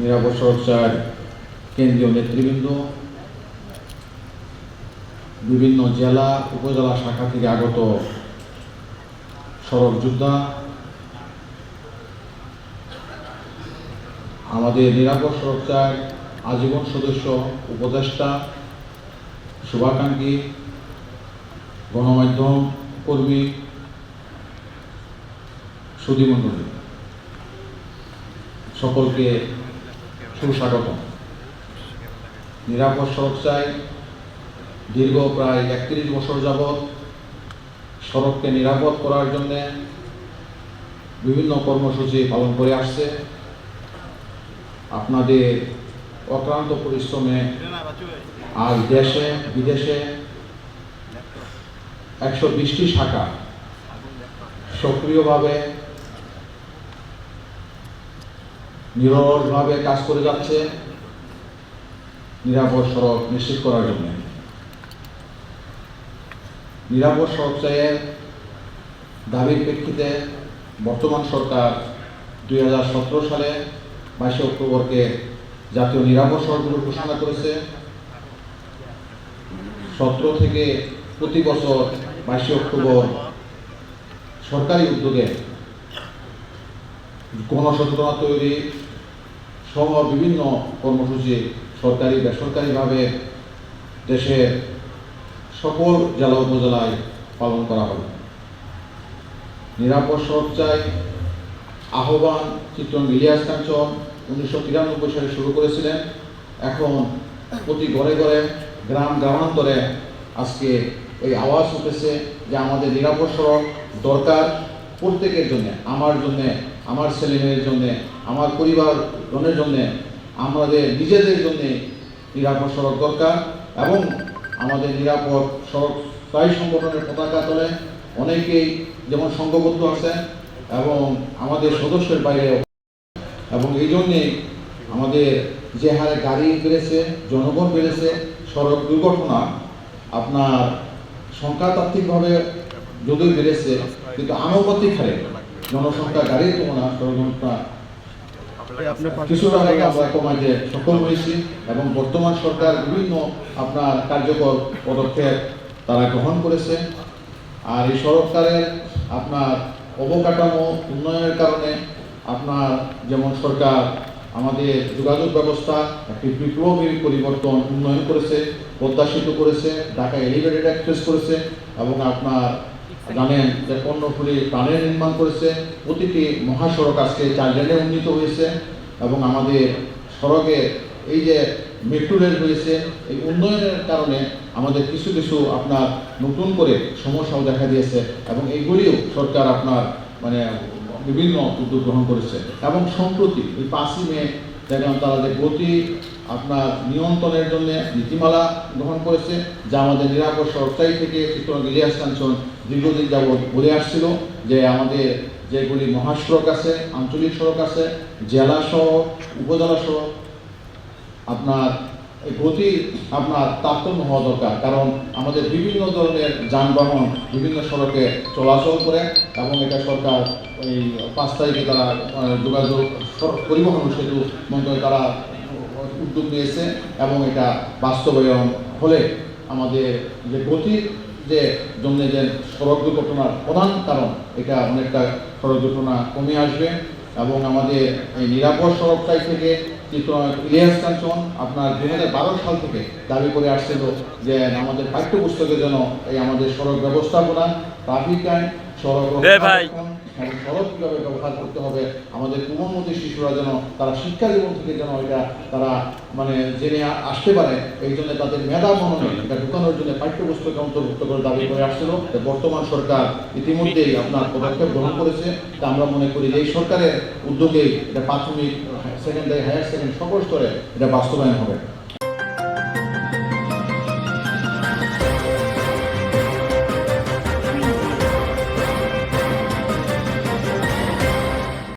নিরাপদ সরকার, কেন্দ্রীয় নেতৃবৃন্দ, বিভিন্ন জেলা, উপজেলা শাখা থেকে আগত সড়ক যোদ্ধা, আমাদের নিরাপদ সরকার আজীবন সদস্য, উপদেষ্টা শুভাকাঙ্ক্ষী, গণমাধ্যম কর্মী সুদীমণ্ডলী সকলকে সুস্বাগত নিরাপদ সড়ক চাই দীর্ঘ প্রায় একত্রিশ বছর যাবৎ সড়ককে নিরাপদ করার জন্য বিভিন্ন কর্মসূচি পালন করে আসছে। আপনাদের অক্লান্ত পরিশ্রমে আজ দেশে, বিদেশে একশো বিশটি শাখা সক্রিয়ভাবে নিরলসভাবে কাজ করে যাচ্ছে। নিরাপদ সড়ক নিশ্চিত করার জন্য। নিরাপদ সড়ক চাইয়ের দাবির প্রেক্ষিতে বর্তমান সরকার দুই হাজার সতেরো সালে বাইশে অক্টোবরকে জাতীয় নিরাপদ সড়কগুলো ঘোষণা করেছে। সতেরো থেকে প্রতি বছর বাইশে অক্টোবর সরকারি উদ্যোগে গণসচেতনতা তৈরি সহ বিভিন্ন কর্মসূচি সরকারি, বেসরকারিভাবে দেশের সকল জেলা উপজেলায় পালন করা হবে নিরাপদ চাই আহ্বান, চিত্রন ইলিয়াস কাঞ্চন উনিশশো তিরানব্বই সালে শুরু করেছিলেন। এখন প্রতি ঘরে ঘরে, গ্রাম গ্রামান্তরে আজকে এই আওয়াজ উঠেছে যে আমাদের নিরাপদ সড়ক দরকার। প্রত্যেকের জন্য, আমার জন্য, আমার ছেলে মেয়ের জন্য, আমার পরিবার জনের জন্য, আমাদের নিজেদের জন্য নিরাপদ সড়ক দরকার এবং আমাদের নিরাপদ সড়ক স্থায়ী সংগঠনের পতাকা তোলে অনেকেই যেমন সংঘবদ্ধ আছে এবং আমাদের সদস্যের বাইরে এবং এই জন্যেই আমাদের যে হারে গাড়ি বেড়েছে জনগণ বেড়েছে, সড়ক দুর্ঘটনা আপনার সংখ্যাতাত্ত্বিকভাবে যদিও বেড়েছে, কিন্তু আনুপাতিক হারে জনসংখ্যা, গাড়ির তুলনা দুর্ঘটনা কিছুটা হলে আমরা কমাতে সফল হয়েছি এবং বর্তমান সরকার বিভিন্ন আপনার কার্যকর পদক্ষেপ তারা গ্রহণ করেছে। আর এই সরকারের আপনার অবকাঠামো উন্নয়নের কারণে আপনার যেমন সরকার আমাদের যোগাযোগ ব্যবস্থা, একটি বিপ্লবী পরিবর্তন উন্নয়ন করেছে সেতু করেছে, ঢাকা এলিভেটেড অ্যাক্সেস করেছে এবং আপনার জানেন যে কর্ণফুলি প্রাণের নির্মাণ করেছে, প্রতিটি মহাসড়ক আজকে চার লেনে উন্নীত হয়েছে এবং আমাদের সড়কে এই যে মেট্রো রেল হয়েছে, এই উন্নয়নের কারণে আমাদের কিছু কিছু আপনার নতুন করে সমস্যাও দেখা দিয়েছে এবং এইগুলিও সরকার আপনার মানে বিভিন্ন উদ্যোগ গ্রহণ করেছে। এবং সম্প্রতি এই পাঁচই মে দেখলাম তারা যে গতি আপনার নিয়ন্ত্রণের জন্য নীতিমালা গ্রহণ করেছে, যা আমাদের নিরাপদ সরকারি থেকে চিত্রন ইলিয়াস কাঞ্চন দীর্ঘদিন যাবৎ বলে আসছিল যে আমাদের যেগুলি মহাসড়ক আছে, আঞ্চলিক সড়ক আছে জেলা সহ উপজেলা সহ আপনার এই গতি আপনার তারতম্য হওয়া দরকার। কারণ আমাদের বিভিন্ন ধরনের যানবাহন বিভিন্ন সড়কে চলাচল করে এবং এটা সরকার ওই পাঁচ তারিখে তারা যোগাযোগ পরিবহন সেতু মন্ত্রণালয় তারা উদ্যোগ নিয়েছে এবং এটা বাস্তবায়ন হলে আমাদের যে গতির যে জন্য যে সড়ক দুর্ঘটনার প্রধান কারণ, এটা অনেকটা সড়ক দুর্ঘটনা কমে আসবে এবং আমাদের এই নিরাপদ সড়কটাই থেকে ইলিয়াস কাঞ্চন আপনার দু বারো সাল থেকে দাবি করে আসছিল যে আমাদের পাঠ্যপুস্তকে যেন এই আমাদের সড়ক ব্যবস্থাপনা ট্রাফিক আইন সড়ক এবং সড়ক কীভাবে ব্যবহার করতে হবে আমাদের পূর্ববর্তী শিশুরা যেন তারা শিক্ষা জীবন থেকে যেন এটা তারা মানে জেনে আসতে পারে এই জন্য তাদের মেধা মননে এটা ঢুকানোর জন্য পাঠ্যপুস্তকে অন্তর্ভুক্ত করে দাবি করে আসছিল। বর্তমান সরকার ইতিমধ্যেই আপনার পদক্ষেপ গ্রহণ করেছে। তা আমরা মনে করি যে এই সরকারের উদ্যোগে এটা প্রাথমিক সেকেন্ডারি হায়ার সেকেন্ড সকল স্তরে এটা বাস্তবায়ন হবে।